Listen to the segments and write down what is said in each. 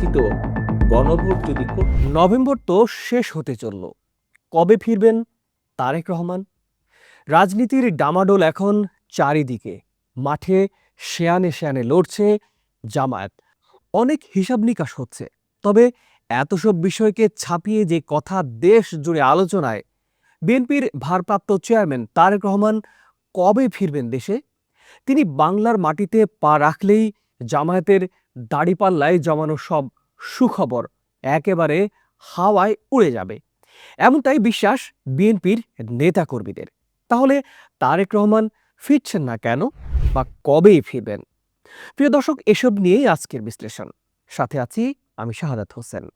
অনুমোদিত গণভোট যদি নভেম্বর তো শেষ হতে চলল। কবে ফিরবেন? তারেক রহমান। রাজনীতির ডামাডোল এখন চারিদিকে। মাঠে শেয়ানে শেয়ানে লড়ছে জামায়াত। অনেক হিসাব নিকাশ হচ্ছে। তবে এত সব বিষয়কে ছাপিয়ে যে কথা দেশ জুড়ে আলোচনায়, বিএনপির ভারপ্রাপ্ত চেয়ারম্যান তারেক রহমান কবে ফিরবেন দেশে? তিনি বাংলার মাটিতে পা রাখলেই জামায়াতের দাড়িপাল্লায় জমানো সব সুখবর একেবারে হাওয়ায় উড়ে যাবে। এমনটাই বিশ্বাস বিএনপির নেতাকর্মীদের। তাহলে তারেক রহমান ফিরছেন না কেন বা কবেই ফিরবেন? প্রিয় দর্শক, এসব নিয়েই আজকের বিশ্লেষণ। সাথে আছি আমি শাহাদাত হোসেন।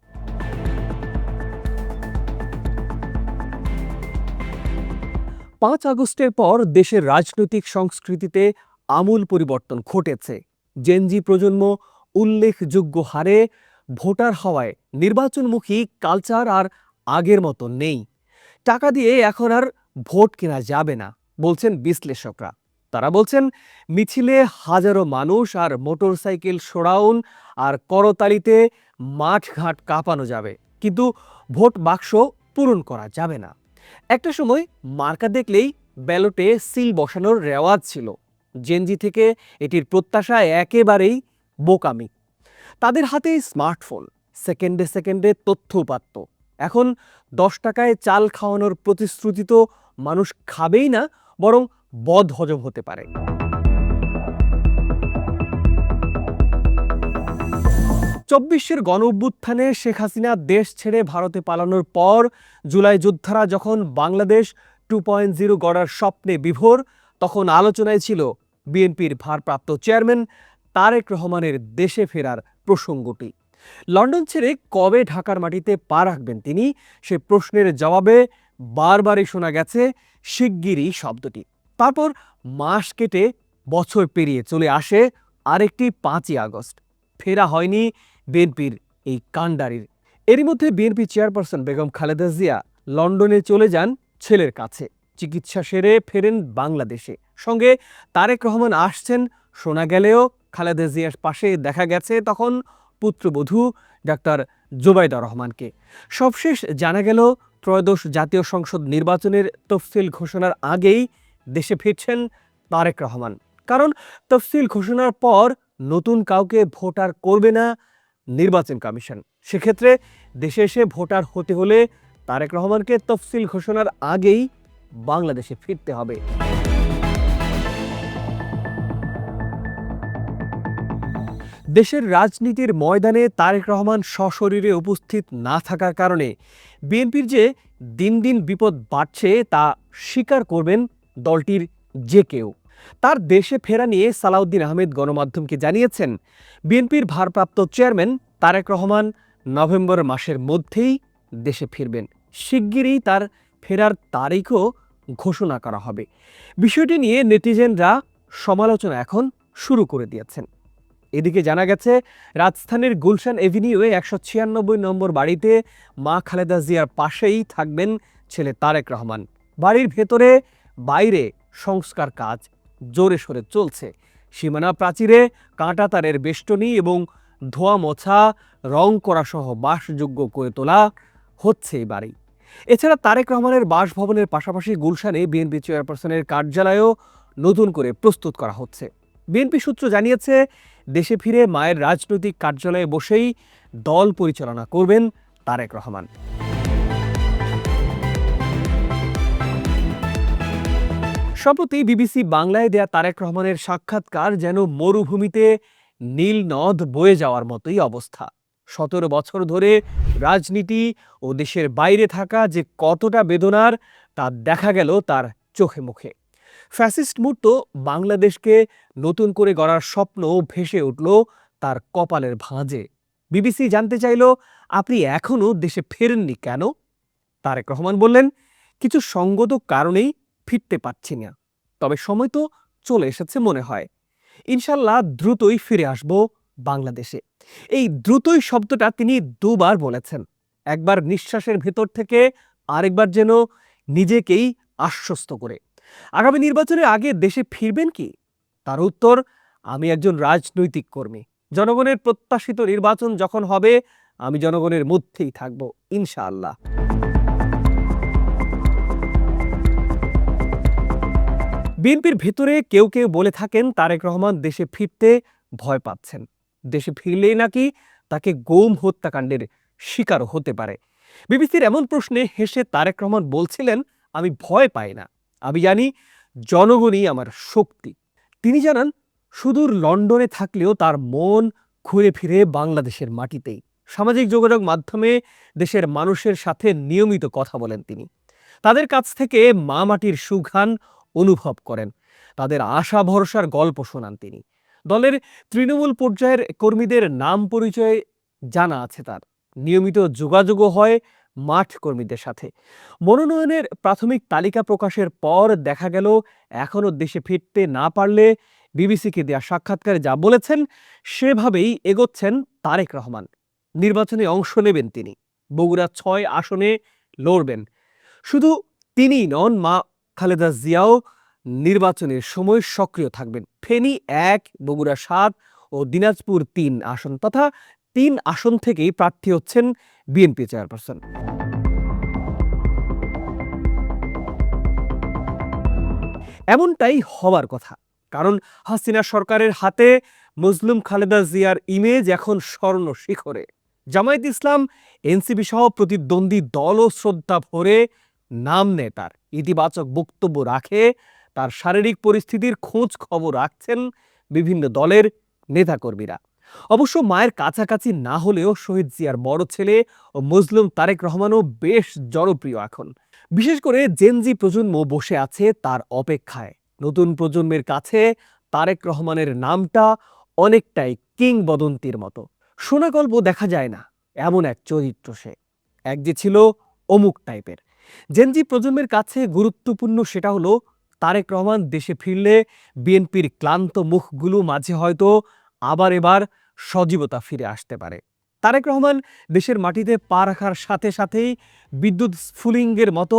পাঁচ আগস্টের পর দেশের রাজনৈতিক সংস্কৃতিতে আমূল পরিবর্তন ঘটেছে। জেনজি প্রজন্ম উল্লেখযোগ্য হারে ভোটার হওয়ায় নির্বাচনমুখী কালচার আর আগের মতো নেই। টাকা দিয়ে এখন আর ভোট কেনা যাবে না, বলছেন বিশ্লেষকরা। তারা বলছেন, মিছিলে হাজারো মানুষ আর মোটরসাইকেল সরাউন আর করতালিতে মাঠঘাট কাঁপানো যাবে, কিন্তু ভোট বাক্স পূরণ করা যাবে না। একটা সময় মার্কা দেখলেই ব্যালটে সিল বসানোর রেওয়াজ ছিল। জেনজি থেকে এটির প্রত্যাশা একেবারেই বোকামি। তাদের হাতে স্মার্টফোন, সেকেন্ডে সেকেন্ডে তথ্য উপাত্ত এখন দশ টাকায় চাল খাওয়ানোর প্রতিশ্রুতি তো মানুষ খাবেই না, বরং বদ হজম হতে পারে। চব্বিশের গণ অভ্যুত্থানে শেখ হাসিনা দেশ ছেড়ে ভারতে পালানোর পর জুলাই যোদ্ধারা যখন বাংলাদেশ টু পয়েন্ট জিরো গড়ার স্বপ্নে বিভোর, তখন আলোচনায় ছিল বিএনপির ভারপ্রাপ্ত চেয়ারম্যান তারেক রহমানের দেশে ফেরার প্রসঙ্গটি। লন্ডন ছেড়ে কবে ঢাকার মাটিতে পা রাখবেন তিনি? সে প্রশ্নের জবাবে বারবারই শোনা গেছে শিগগিরই শব্দটি। তারপর মাস কেটে বছর পেরিয়ে চলে আসে আরেকটি পাঁচই আগস্ট। ফেরা হয়নি বিএনপির এই কাণ্ডারির। এরই মধ্যে বিএনপি চেয়ারপারসন বেগম খালেদা জিয়া লন্ডনে চলে যান ছেলের কাছে। চিকিৎসা সেরে ফেরেন বাংলাদেশে। সঙ্গে তারেক রহমান আসছেন শোনা গেলেও খালেদা জিয়ার পাশে দেখা গেছে তখন পুত্রবধূ ডাক্তার জোবাইদা রহমানকে। সবশেষ জানা গেল, ত্রয়োদশ জাতীয় সংসদ নির্বাচনের তফসিল ঘোষণার আগেই দেশে ফিরছেন তারেক রহমান। কারণ তফসিল ঘোষণার পর নতুন কাউকে ভোটার করবে না নির্বাচন কমিশন। সেক্ষেত্রে দেশে এসে ভোটার হতে হলে তারেক রহমানকে তফসিল ঘোষণার আগেই বাংলাদেশে ফিরতে হবে। দেশের রাজনীতির ময়দানে তারেক রহমান সশরীরে উপস্থিত না থাকার কারণে বিএনপির যে দিন দিন বিপদ বাড়ছে তা স্বীকার করবেন দলটির যে কেউ। তার দেশে ফেরা নিয়ে সালাউদ্দিন আহমেদ গণমাধ্যমকে জানিয়েছেন, বিএনপির ভারপ্রাপ্ত চেয়ারম্যান তারেক রহমান নভেম্বর মাসের মধ্যেই দেশে ফিরবেন। শিগগিরই তার ফেরার তারিখও ঘোষণা করা হবে। বিষয়টি নিয়ে নেটিজেনরা সমালোচনা এখন শুরু করে দিয়েছেন। এদিকে জানা গেছে রাজস্থানের গুলশান এভিনিউয়ে একশো ছিয়ানব্বই নম্বর বাড়িতে মা খালেদা জিয়ার পাশেই থাকবেন ছেলে তারেক রহমান। বাড়ির ভেতরে বাইরে সংস্কার কাজ জোরে সোরে চলছে। সীমানা প্রাচীরে কাঁটা তারের বেষ্টনী এবং ধোয়া মোছা রং করা সহ বাসযোগ্য করে তোলা হচ্ছে এই বাড়ি। এছাড়া তারেক রহমানের বাসভবনের পাশাপাশি গুলশানে বিএনপি চেয়ারপারসনের কার্যালয়ও নতুন করে প্রস্তুত করা হচ্ছে। বিএনপি সূত্র জানিয়েছে দেশে ফিরে মায়ের রাজনৈতিক কার্যালয়ে বসেই দল পরিচালনা করবেন তারেক রহমান। সম্প্রতি বিবিসি বাংলায় দেয়া তারেক রহমানের সাক্ষাৎকার যেন মরুভূমিতে নীল নদ বয়ে যাওয়ার মতোই অবস্থা। সতেরো বছর ধরে রাজনীতি ও দেশের বাইরে থাকা যে কতটা বেদনার তা দেখা গেল তার চোখে মুখে। ফ্যাসিস্ট মুহূর্ত বাংলাদেশকে নতুন করে গড়ার স্বপ্ন ভেসে উঠল তার কপালের ভাঁজে। বিবিসি জানতে চাইল, আপনি এখনও দেশে ফেরেননি কেন? তারেক রহমান বললেন, কিছু সঙ্গত কারণেই ফিরতে পারছি না। তবে সময় তো চলে এসেছে মনে হয়। ইনশাল্লাহ দ্রুতই ফিরে আসব বাংলাদেশে। এই দ্রুতই শব্দটা তিনি দুবার বলেছেন। একবার নিঃশ্বাসের ভেতর থেকে আরেকবার যেন নিজেকেই আশ্বস্ত করে। আগামী নির্বাচনের আগে দেশে ফিরবেন কি? তার উত্তর, আমি একজন রাজনৈতিক কর্মী। জনগণের প্রত্যাশিত নির্বাচন যখন হবে, আমি জনগণের মধ্যেই থাকব, ইনশাআল্লাহ। বিএনপির ভেতরে কেউ কেউ বলে থাকেন, তারেক রহমান দেশে ফিরতে ভয় পাচ্ছেন। দেশে ফিরলেই নাকি তাকে গৌম হত্যাকাণ্ডের শিকারও হতে পারে। বিবিসির এমন প্রশ্নে হেসে তারেক রহমান বলছিলেন, আমি ভয় পাই না। আমি জানি জনগণই আমার শক্তি। তিনি জানান, সুদূর লন্ডনে থাকলেও তার মন ঘুরে ফিরে বাংলাদেশের মাটিতেই। সামাজিক যোগাযোগ মাধ্যমে দেশের মানুষের সাথে নিয়মিত কথা বলেন তিনি। তাদের কাছ থেকে মা মাটির সুঘ্রাণ অনুভব করেন। তাদের আশা ভরসার গল্প শোনান তিনি। দলের তৃণমূল পর্যায়ের কর্মীদের নাম পরিচয় জানা আছে তার। নিয়মিত যোগাযোগও হয় মাঠ কর্মীদের সাথে। মনোনয়নের প্রাথমিক তালিকা প্রকাশের পর দেখা গেল, এখনও দেশে ফিরতে না পারলে বিবিসিকে দেয়া সাক্ষাৎকারে যা বলেছেন, সেভাবেই এগোচ্ছেন তারেক রহমান। নির্বাচনে অংশ নেবেন তিনি। বগুড়া ছয় আসনে লড়বেন। শুধু তিনিই নন, মা খালেদা জিয়াও নির্বাচনের সময় সক্রিয় থাকবেন। ফেনী এক, বগুড়া সাত ও দিনাজপুর তিন আসন তথা তিন আসন থেকেই প্রার্থী হচ্ছেন বিএনপি চেয়ারপারসন। এমনটাই হবার কথা, কারণ হাসিনা সরকারের হাতে মুসলিম খালেদা জিয়ার ইমেজ এখন স্বর্ণ শিখরে। জামায়াত ইসলাম, এনসিপি সহ প্রতিদ্বন্দ্বী দল ও শ্রদ্ধা ভরে নাম নেয় তার। ইতিবাচক বক্তব্য রাখে, তার শারীরিক পরিস্থিতির খোঁজ খবর রাখছেন বিভিন্ন দলের নেতাকর্মীরা। অবশ্য মায়ের কাছাকাছি না হলেও শহীদ জিয়ার বড় ছেলে ও মজলুম তারেক রহমানও বেশ জনপ্রিয় এখন। বিশেষ করে জেনজি প্রজন্ম বসে আছে তার অপেক্ষায়। নতুন প্রজন্মের কাছে তারেক রহমানের নামটা অনেকটাই কিংবদন্তির মতো। শোনা গল্প দেখা যায় না, এমন এক চরিত্র সে। এক যে ছিল অমুক টাইপের। জেনজি প্রজন্মের কাছে গুরুত্বপূর্ণ সেটা হলো তারেক রহমান দেশে ফিরলে বিএনপির ক্লান্ত মুখগুলো মাঝে হয়তো আবার এবার সজীবতা ফিরে আসতে পারে। তারেক রহমান দেশের মাটিতে পা রাখার সাথে সাথেই বিদ্যুৎ স্ফুলিঙ্গের মতো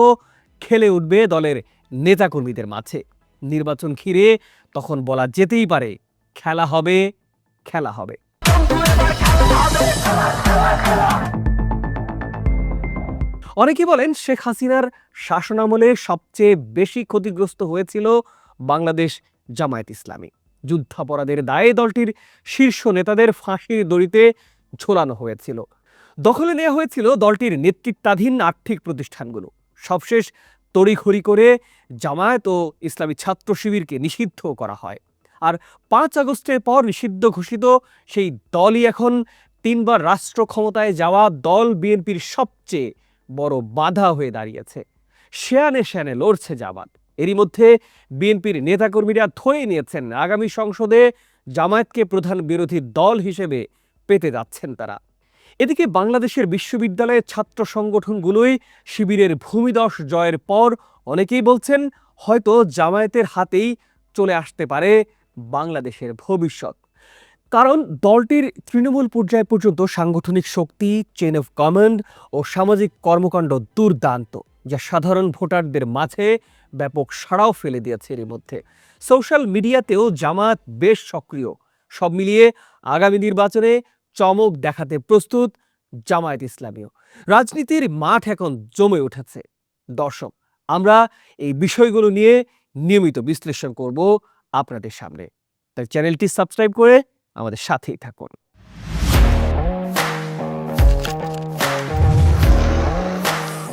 খেলে উঠবে দলের নেতাকর্মীদের মাঝে। নির্বাচন ঘিরে তখন বলা যেতেই পারে, খেলা হবে খেলা হবে। অনেকে বলেন শেখ হাসিনার শাসনামলে সবচেয়ে বেশি ক্ষতিগ্রস্ত হয়েছিল বাংলাদেশ জামায়াত ইসলামী। যুদ্ধাপরাধের দায়ে দলটির শীর্ষ নেতাদের ফাঁসির দড়িতে ঝোলানো হয়েছিল। দখলে নেওয়া হয়েছিল দলটির নেতৃত্বাধীন আর্থিক প্রতিষ্ঠানগুলো। সবশেষ তড়িঘড়ি করে জামায়াত ও ইসলামী ছাত্র শিবিরকে নিষিদ্ধ করা হয়। আর পাঁচ আগস্টের পর নিষিদ্ধ ঘোষিত সেই দলই এখন তিনবার রাষ্ট্র ক্ষমতায় যাওয়া দল বিএনপির সবচেয়ে বড় বাধা হয়ে দাঁড়িয়েছে। শেয়ানে শেয়ানে লড়ছে জামাত। এরই মধ্যে বিএনপির নেতাকর্মীরা ধরে নিয়েছেন, আগামী সংসদে জামায়াতকে প্রধান বিরোধী দল হিসেবে পেতে যাচ্ছেন তারা। এদিকে বাংলাদেশের বিশ্ববিদ্যালয়ের ছাত্র সংগঠনগুলোই শিবিরের ভূমিদশ জয়ের পর অনেকেই বলছেন, হয়তো জামায়াতের হাতেই চলে আসতে পারে বাংলাদেশের ভবিষ্যৎ। কারণ দলটির তৃণমূল পর্যায় পর্যন্ত সাংগঠনিক শক্তি চেন অফ কমান্ড ও সামাজিক কর্মকাণ্ড দুর্দান্ত। যা সাধারণ ভোটারদের মাঝে ব্যাপক সাড়াও ফেলে দিয়েছে এর মধ্যে। সোশ্যাল মিডিয়াতেও জামাত বেশ সক্রিয়। সব মিলিয়ে আগামী নির্বাচনে চমক দেখাতে প্রস্তুত জামায়াত ইসলামীও। রাজনীতির মাঠ এখন জমে উঠেছে। দর্শক, আমরা এই বিষয়গুলো নিয়ে নিয়মিত বিশ্লেষণ করব আপনাদের সামনে। তাই চ্যানেলটি সাবস্ক্রাইব করে আমাদের সাথেই থাকুন।